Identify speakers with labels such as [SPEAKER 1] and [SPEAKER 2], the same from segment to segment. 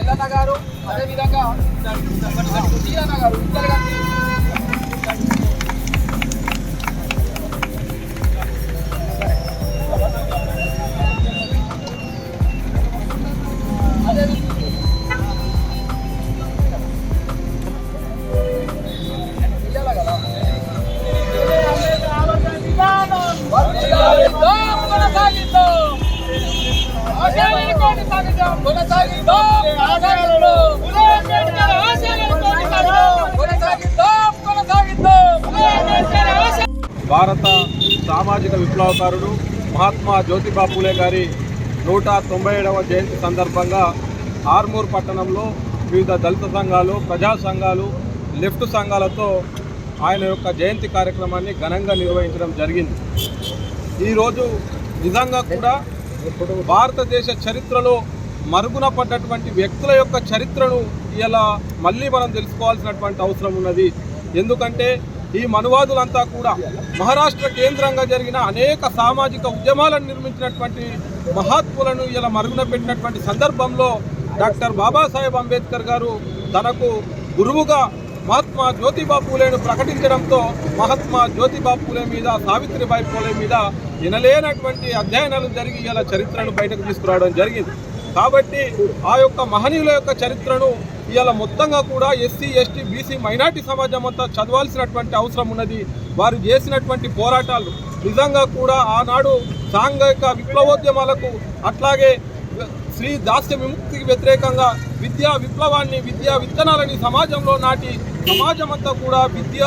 [SPEAKER 1] ఎల్లన్న గారు అదేవిధంగా సీరన్న గారు ఇద్దరు కలిసి కొనసాగిద్దాం, కొనసాగిద్దాం, కొనసాగిద్దాం.
[SPEAKER 2] భారత సామాజిక విప్లవకారుడు మహాత్మా జ్యోతిబా పూలే గారి నూట తొంభై ఏడవ జయంతి సందర్భంగా ఆర్మూర్ పట్టణంలో వివిధ దళిత సంఘాలు ప్రజా సంఘాలు లెఫ్ట్ సంఘాలతో ఆయన యొక్క జయంతి కార్యక్రమాన్ని ఘనంగా నిర్వహించడం జరిగింది ఈరోజు నిజంగా కూడా భారతదేశ చరిత్రలో మరుగున పడ్డటువంటి వ్యక్తుల యొక్క చరిత్రను ఇలా మళ్ళీ మనం తెలుసుకోవాల్సినటువంటి అవసరం ఉన్నది. ఎందుకంటే ఈ మనువాదులంతా కూడా మహారాష్ట్ర కేంద్రంగా జరిగిన అనేక సామాజిక ఉద్యమాలను నిర్మించినటువంటి మహాత్ములను ఇలా మరుగున పెట్టినటువంటి సందర్భంలో డాక్టర్ బాబాసాహెబ్ అంబేద్కర్ గారు తనకు గురువుగా మహాత్మా జ్యోతిబా పూలేను ప్రకటించడంతో మహాత్మా జ్యోతిబా పూలే మీద సావిత్రిబాయి పూలే మీద వినలేనటువంటి అధ్యయనాలు జరిగి ఇలా చరిత్రను బయటకు తీసుకురావడం జరిగింది. కాబట్టి ఆ యొక్క మహనీయుల యొక్క చరిత్రను ఇవాళ మొత్తంగా కూడా ఎస్సీ ఎస్టీ బీసీ మైనార్టీ సమాజం అంతా చదవాల్సినటువంటి అవసరం ఉన్నది. వారు చేసినటువంటి పోరాటాలు నిజంగా కూడా ఆనాడు సాంఘిక విప్లవోద్యమాలకు అట్లాగే శ్రీ దాస్య విముక్తికి వ్యతిరేకంగా విద్యా విప్లవాన్ని విద్యా విత్తనాలని సమాజంలో నాటి సమాజం అంతా కూడా విద్య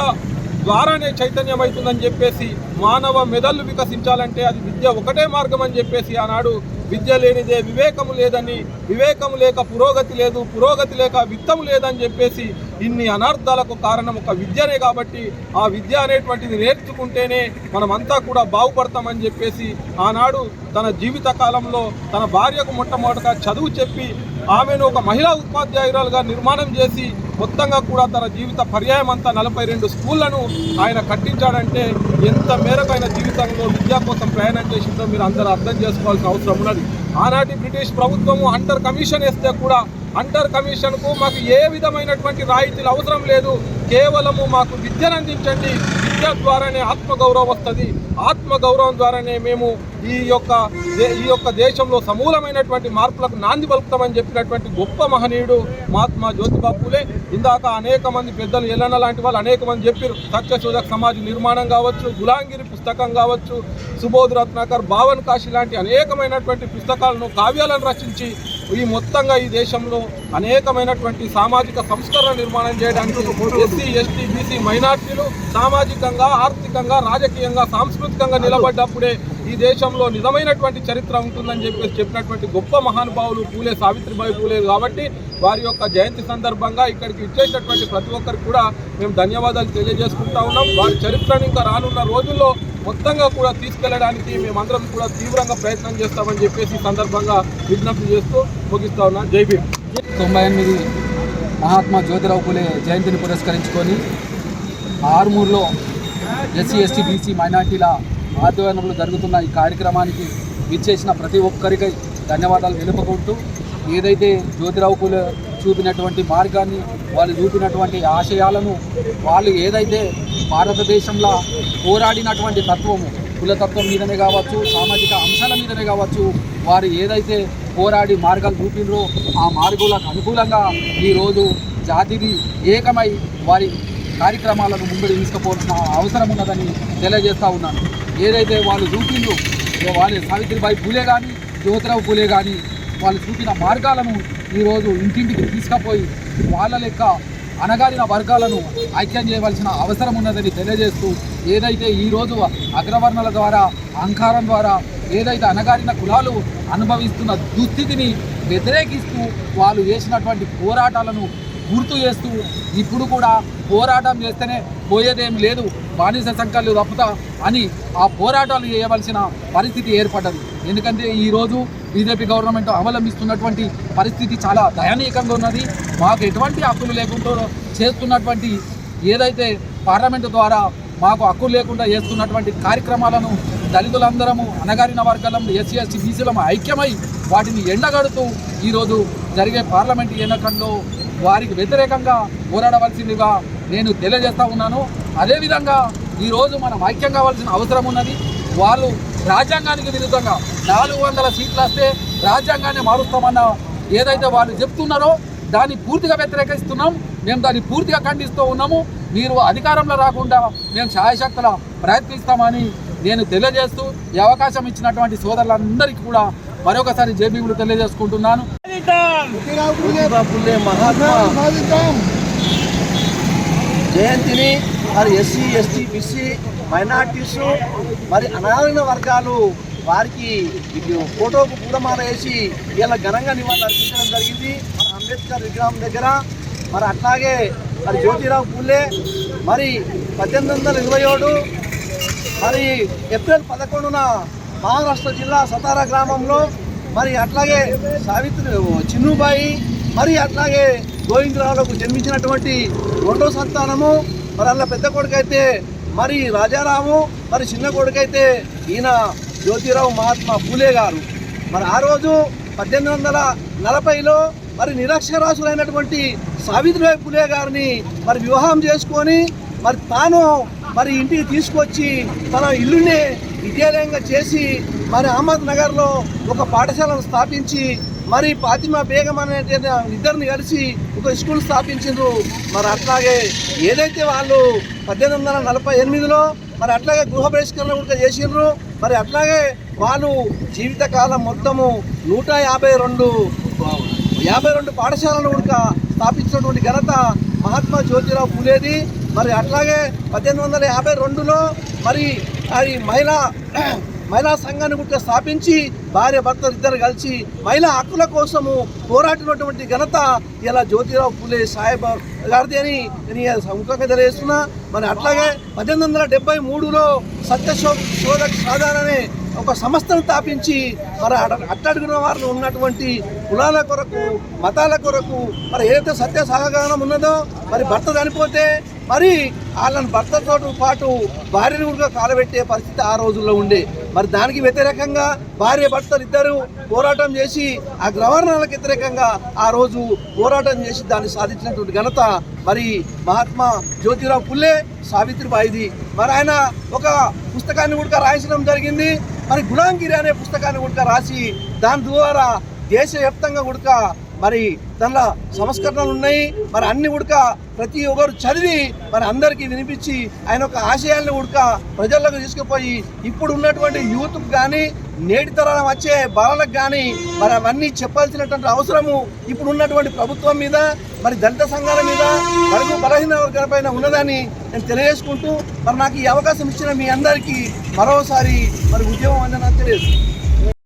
[SPEAKER 2] ద్వారానే చైతన్యమవుతుందని చెప్పేసి మానవ మెదళ్ళు వికసించాలంటే అది విద్య ఒకటే మార్గం అని చెప్పేసి ఆనాడు విద్య లేనిదే వివేకము లేదని వివేకము లేక పురోగతి లేదు పురోగతి లేక విత్తము లేదని చెప్పేసి ఇన్ని అనర్థాలకు కారణం ఒక విద్యనే కాబట్టి ఆ విద్య అనేటువంటిది నేర్చుకుంటేనే మనమంతా కూడా బాగుపడతామని చెప్పేసి ఆనాడు తన జీవిత కాలంలో తన భార్యకు మొట్టమొదటగా చదువు చెప్పి ఆమెను ఒక మహిళా ఉపాధ్యాయురాలుగా నిర్మాణం చేసి మొత్తంగా కూడా తన జీవిత పర్యాయం అంతా నలభై రెండు స్కూళ్ళను ఆయన కట్టించాడంటే ఎంత మేరకు ఆయన జీవితంలో విద్య కోసం ప్రయాణం చేసిందో మీరు అందరూ అర్థం చేసుకోవాల్సిన అవసరం ఉన్నది. ఆనాటి బ్రిటిష్ ప్రభుత్వము అంటర్ కమిషన్ వేస్తే కూడా అంటర్ కమిషన్కు మాకు ఏ విధమైనటువంటి రాయితీలు అవసరం లేదు. కేవలము మాకు విద్యను అందించండి. విద్య ద్వారానే ఆత్మగౌరవం వస్తుంది. ఆత్మగౌరవం ద్వారానే మేము ఈ యొక్క ఈ యొక్క దేశంలో సమూలమైనటువంటి మార్పులకు నాంది పలుకుతామని చెప్పినటువంటి గొప్ప మహనీయుడు మహాత్మా జ్యోతిబా పూలే. ఇందాక అనేక మంది పెద్దలు ఎల్లన్న లాంటి వాళ్ళు అనేక మంది చెప్పారు సత్యశోధక సమాజ్ నిర్మాణం కావచ్చు గులాంగిరి పుస్తకం కావచ్చు సుబోధ్ రత్నాకర్ భావన్ కాశీ లాంటి అనేకమైనటువంటి పుస్తకాలను కావ్యాలను రచించి ఈ మొత్తంగా ఈ దేశంలో అనేకమైనటువంటి సామాజిక సంస్కరణ నిర్మాణం చేయడానికి ఎస్సీ ఎస్టీ బీసీ మైనార్టీలు సామాజికంగా ఆర్థికంగా రాజకీయంగా సాంస్కృతికంగా నిలబడ్డప్పుడే ఈ దేశంలో నిజమైనటువంటి చరిత్ర ఉంటుందని చెప్పేసి చెప్పినటువంటి గొప్ప మహానుభావులు పూలే సావిత్రిబాయి పూలే కాబట్టి వారి యొక్క జయంతి సందర్భంగా ఇక్కడికి ఇచ్చేటటువంటి ప్రతి ఒక్కరికి కూడా మేము ధన్యవాదాలు తెలియజేసుకుంటా ఉన్నాం. వారి చరిత్రను ఇంకా రానున్న రోజుల్లో మొత్తంగా కూడా తీసుకెళ్ళడానికి మేమందరం కూడా తీవ్రంగా ప్రయత్నం చేస్తామని చెప్పేసి ఈ సందర్భంగా విజ్ఞప్తి చేస్తూ ముగిస్తా ఉన్నాం. జై భీమ్.
[SPEAKER 1] తొంభై ఎనిమిది మహాత్మా జ్యోతిరావు పూలే జయంతిని పురస్కరించుకొని ఆర్మూర్లో ఎస్సీ ఎస్టీ బీసీ మైనార్టీల ఆధ్వర్యంలో జరుగుతున్న ఈ కార్యక్రమానికి విచ్చేసిన ప్రతి ఒక్కరికై ధన్యవాదాలు తెలుపుకుంటూ ఏదైతే జ్యోతిరావు పూలే చూపినటువంటి మార్గాన్ని వాళ్ళు చూపినటువంటి ఆశయాలను వాళ్ళు ఏదైతే భారతదేశంలో పోరాడినటువంటి తత్వము కులతత్వం మీదనే కావచ్చు సామాజిక అంశాల మీదనే కావచ్చు వారు ఏదైతే పోరాడి మార్గాలు చూపినరో ఆ మార్గులకు అనుకూలంగా ఈరోజు జాతిని ఏకమై వారి కార్యక్రమాలను ముందు తీసుకుపోవాల్సిన అవసరం ఉన్నదని తెలియజేస్తూ ఉన్నాను. ఏదైతే వాళ్ళు చూపిందో వాళ్ళ సావిత్రిబాయి పూలే కానీ జ్యోతిరావు పూలే కానీ వాళ్ళు చూపిన మార్గాలను ఈరోజు ఇంటింటికి తీసుకుపోయి వాళ్ళ లెక్క అణగారిన వర్గాలను ఐక్యం చేయవలసిన అవసరం ఉన్నదని తెలియజేస్తూ ఏదైతే ఈరోజు అగ్రవర్ణాల ద్వారా అహంకారం ద్వారా ఏదైతే అణగారిన కులాలు అనుభవిస్తున్న దుస్థితిని వ్యతిరేకిస్తూ వాళ్ళు చేసినటువంటి పోరాటాలను గుర్తు చేస్తూ ఇప్పుడు కూడా పోరాటం చేస్తేనే పోయేదేం లేదు. బానిస సంఖ్యలు తప్పుతా అని ఆ పోరాటాలు చేయవలసిన పరిస్థితి ఏర్పడ్డది. ఎందుకంటే ఈరోజు బీజేపీ గవర్నమెంట్ అవలంబిస్తున్నటువంటి పరిస్థితి చాలా దయనీయంగా ఉన్నది. మాకు ఎటువంటి హక్కులు లేకుండా చేస్తున్నటువంటి ఏదైతే పార్లమెంటు ద్వారా మాకు హక్కులు లేకుండా చేస్తున్నటువంటి కార్యక్రమాలను దళితులందరము అనగారిన వర్గాలం ఎస్సీ ఎస్టీ బీసీలము ఐక్యమై వాటిని ఎండగడుతూ ఈరోజు జరిగే పార్లమెంటు ఎన్నికల్లో వారికి వ్యతిరేకంగా పోరాడవలసిందిగా నేను తెలియజేస్తూ ఉన్నాను. అదేవిధంగా ఈరోజు మనం ఐక్యం కావాల్సిన అవసరం ఉన్నది. వాళ్ళు రాజ్యాంగానికి విరుద్ధంగా నాలుగు వందల సీట్లు వస్తే రాజ్యాంగాన్ని మారుస్తామన్న ఏదైతే వాళ్ళు చెప్తున్నారో దాన్ని పూర్తిగా వ్యతిరేకిస్తున్నాం. మేము దాన్ని పూర్తిగా ఖండిస్తూ ఉన్నాము. మీరు అధికారంలో రాకుండా మేము ఛాయశక్తుల ప్రయత్నిస్తామని నేను తెలియజేస్తూ ఈ అవకాశం ఇచ్చినటువంటి సోదరులందరికీ కూడా మరొకసారి జేబీలు తెలియజేసుకుంటున్నాను.
[SPEAKER 3] జయంతిని మరి ఎస్సీ ఎస్టీ బీసీ మైనార్టీస్ మరి అనాథైన వర్గాలు వారికి ఫోటోకు పూలమాల వేసి ఇలా ఘనంగా నివాళులు అర్పించడం జరిగింది. మన అంబేద్కర్ విగ్రహం దగ్గర మరి అట్లాగే మరి జ్యోతిరావు పూలే మరి పద్దెనిమిది వందల ఇరవై ఏడు మరి ఏప్రిల్ పదకొండున మహారాష్ట్ర జిల్లా సతారా గ్రామంలో మరి అట్లాగే సావిత్రి చిన్నుబాయి మరి అట్లాగే గోవిందరావులకు జన్మించినటువంటి రెండో సంతానము మరి అలా పెద్ద కొడుకైతే మరి రాజారాము మరి చిన్న కొడుకైతే ఈయన జ్యోతిరావు మహాత్మా పూలే గారు. మరి ఆ రోజు పద్దెనిమిది వందల నలభైలో మరి నిరక్షరాసులైనటువంటి సావిత్రిబాయి పులే గారిని మరి వివాహం చేసుకొని మరి తాను మరి ఇంటికి తీసుకొచ్చి తన ఇల్లునే విద్యాలయంగా చేసి మరి అహ్మద్ నగర్లో ఒక పాఠశాలను స్థాపించి మరి ఫాతిమా బేగం అనే ఇద్దరిని కలిసి ఒక స్కూల్ స్థాపించారు మరి అట్లాగే ఏదైతే వాళ్ళు పద్దెనిమిది వందల నలభై ఎనిమిదిలో మరి అట్లాగే గృహ బహిష్కరణ కూడా చేసిండ్రు. మరి అట్లాగే వాళ్ళు జీవితకాలం మొత్తము నూట యాభై రెండు యాభై రెండు పాఠశాలను కూడా స్థాపించినటువంటి ఘనత మహాత్మా జ్యోతిరావు పూలేది. మరి అట్లాగే పద్దెనిమిది వందల యాభై రెండులో మరి అది మహిళా మహిళా సంఘాన్ని కూడా స్థాపించి భార్య భర్తలు ఇద్దరు కలిసి మహిళా హక్కుల కోసము పోరాడినటువంటి ఘనత ఇలా జ్యోతిరావు పూలే సాహెబ్ గారిది అని నేను సముఖంగా తెలియజేస్తున్నా. మరి అట్లాగే పద్దెనిమిది వందల డెబ్బై మూడులో సత్యశో శోధక్ సాధారణ అనే ఒక సంస్థను స్థాపించి మరి అట్టడుగున వారిలో ఉన్నటువంటి కులాల కొరకు మతాల కొరకు మరి ఏదైతే సత్య సహకారం ఉన్నదో మరి భర్త చనిపోతే మరి వాళ్ళని భర్తతో పాటు భార్యను కూడా కాలబెట్టే పరిస్థితి ఆ రోజుల్లో ఉండే. మరి దానికి వ్యతిరేకంగా భార్య భర్తలు ఇద్దరు పోరాటం చేసి ఆ గ్రవర్ణాలకు వ్యతిరేకంగా ఆ రోజు పోరాటం చేసి దాన్ని సాధించినటువంటి ఘనత మరి మహాత్మా జ్యోతిరావు పుల్లే సావిత్రిబాయిది. మరి ఆయన ఒక పుస్తకాన్ని కూడా రాయించడం జరిగింది. మరి గుణాంగిరి అనే పుస్తకాన్ని కూడా రాసి దాని ద్వారా దేశవ్యాప్తంగా కూడా మరి దానిలో సంస్కరణలు ఉన్నాయి. మరి అన్ని ఉడక ప్రతి ఒక్కరు చదివి మరి అందరికీ వినిపించి ఆయన ఒక ఆశయాలను ఉడక ప్రజల్లోకి తీసుకుపోయి ఇప్పుడు ఉన్నటువంటి యూత్కు కానీ నేటి తరం వచ్చే బాలలకు కానీ మరి అవన్నీ చెప్పాల్సినటువంటి అవసరము ఇప్పుడు ఉన్నటువంటి ప్రభుత్వం మీద మరి దళిత సంఘాల మీద బడుగు బలహీన వర్గాల పైన ఉన్నదని నేను తెలియజేసుకుంటూ మరి నాకు ఈ అవకాశం ఇచ్చిన మీ అందరికీ మరోసారి మరి ఉద్యమం అందని తెలియదు